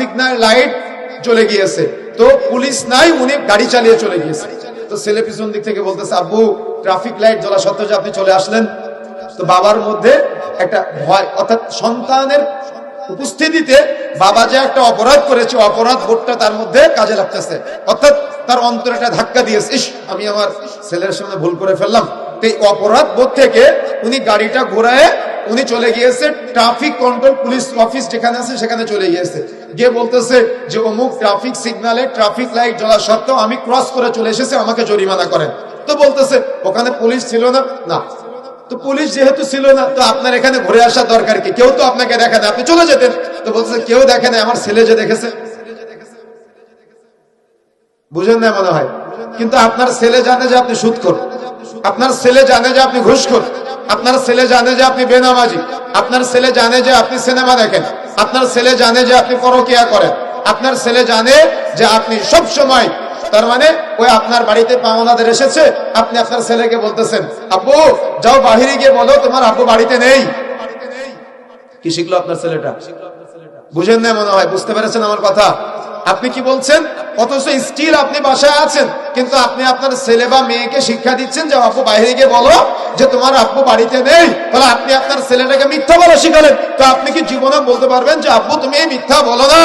Signal light চলে গিয়েছে। তো পুলিশ নাই, উনি গাড়ি চালিয়ে চলে গিয়েছে। তো ছেলে পিছন দিক থেকে বলতেছে, আব্বু ট্রাফিক লাইট জ্বলা সত্ত্বেও যে আপনি চলে আসলেন। তো বাবার মধ্যে একটা ভয়, অর্থাৎ সন্তানের উপস্থিতিতে বাবা যে একটা অপরাধ করেছে অপরাধ বোধটা তার মধ্যে কাজে লাগতেছে। অর্থাৎ তার অন্তরে একটা ধাক্কা দিয়েছে, ইস, আমি আমার ছেলের সামনে ভুল করে ফেললাম। তো এই অপরাধ বোধ থেকে উনি গাড়িটা ঘোরায় উনি চলে গিয়েছে ট্রাফিক কন্ট্রোল পুলিশ অফিস যেখানে আছে সেখানে চলে গিয়েছে। গিয়ে বলতেছে যে, অমুক ট্রাফিক সিগনালে ট্রাফিক লাইট জ্বলা সত্ত্বেও আমি ক্রস করে চলে এসেছি, আমাকে জরিমানা করেন। তো বলতেছে, ওখানে পুলিশ ছিল না? না। তো পুলিশ যেহেতু ছিল না, তো আপনার এখানে ঘুরে আসার দরকার কি? কেউ তো আপনাকে দেখে না, আপনি চলে যেতেন। তো বলতেছে, কেউ দেখে না, আমার ছেলে যে দেখেছে। বুঝেন না মনে হয়? কিন্তু আপনার ছেলে জানে যে আপনি সুদখোর আপনার ছেলে জানে যে আপনি ঘুষখোর। আপনার ছেলে জানে যে আপনি বেনামাজি। আপনার ছেলে জানে যে আপনি সিনেমা দেখেন। আপনার ছেলে জানে যে আপনি পরকিয়া করেন। আপনার ছেলে জানে যে আপনি সব সময় তার মানে ওই আপনার বাড়িতে পাওনাদের এসেছে আপনি আপনার ছেলেকে বলতেছেন আব্বু যাও বাহিরে গিয়ে বলো তোমার আব্বু বাড়িতে নেই। কি শিখলো আপনার ছেলেটা? বুঝেন না মনে হয় বুঝতে পেরেছেন আমার কথা? আপনি কি বলছেন? অথচ স্টিল আপনি বাসায় আছেন। কিন্তু আপনি আপনার ছেলে বা মেয়েকে শিক্ষা দিচ্ছেন যে আপু বাইরে গিয়ে বলো যে, তোমার আব্বু বাড়িতে নেই। তাহলে আপনি আপনার ছেলেটাকে মিথ্যা বলা শিখালেন। তো আপনি কি জীবনে বলতে পারবেন যে আব্বু তুমি মিথ্যা বলো না?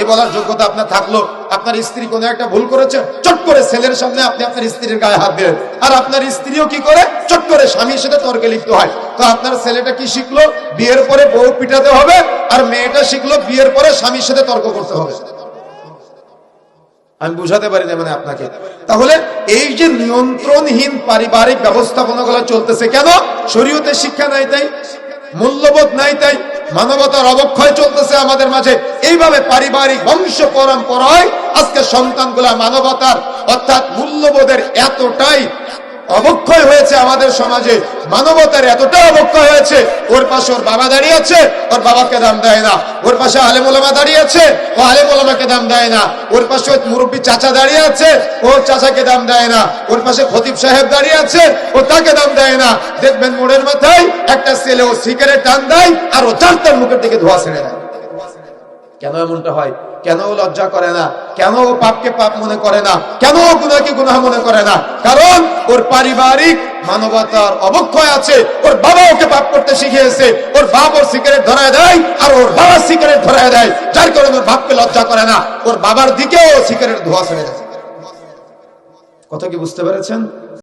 এ বলার যোগ্যতা আপনার থাকল। আপনার স্ত্রী কোনো একটা ভুল করেছে, চট করে ছেলের সামনে আপনি আপনার স্ত্রীর গায়ে হাত দিলেন আর আপনার স্ত্রীও কি করে? চট করে স্বামীর সাথে তর্কে লিপ্ত হয়। তো আপনার ছেলেটা কি শিখলো? বিয়ের পরে বউ পিটাতে হবে, আর মেয়েটা শিখলো বিয়ের পরে স্বামীর সাথে তর্ক করতে হবে। আমি বুঝাতে পারি না মানে আপনাকে। তাহলে এই যে নিয়ন্ত্রণহীন পারিবারিক ব্যবস্থাপনাগুলো চলতেছে কেন? শরীয়তে শিক্ষা নাই তাই, মূল্যবোধ নাই তাই, মানবতার অবক্ষয় চলতেছে আমাদের মাঝে। এইভাবে পারিবারিক বংশ পরম্পরায় আজকে সন্তানগুলা মানবতার অর্থাৎ মূল্যবোধের এতটাই অবক্ষয় হয়েছে আমাদের সমাজে। মানবতার এতটা অবক্ষয় হয়েছে, ওর পাশে ওর বাবা দাঁড়িয়ে আছে, ওর বাবাকে দাম দেয় না। ওর পাশে আলেমোলামা দাঁড়িয়ে আছে, ও আলেমোলামাকে দাম দেয় না। ওর পাশে ওই মুরব্বী চাচা দাঁড়িয়ে আছে ওর চাচাকে দাম দেয় না। ওর পাশে খতিব সাহেব দাঁড়িয়ে আছে, ও তাকে দাম দেয় না। দেখবেন মোড়ের মাথায় একটা ছেলে ও সিগারেট টান দেয়, আর ও চার তার মুখের দিকে ধোয়া ছেড়ে দেয়। কেন এমনটা হয়? কেন লজ্জা করে না? কেন ও পাপকে পাপ মনে করে না? কেন ও গুনাকে মনে করে না? কারণ ওর পারিবারিক মানবতার অবক্ষয় আছে। ওর বাবা ওকে পাপ করতে শিখিয়েছে। ওর বাপ ওর সিগারেট ধরায় দেয় আর ওর বাবা সিগারেট ধরায় দেয়। যার কারণে ওর বাপকে লজ্জা করে না। ওর বাবার দিকেও সিগারেট ধোয়া ছেড়ে দেয় কথা কি বুঝতে পেরেছেন?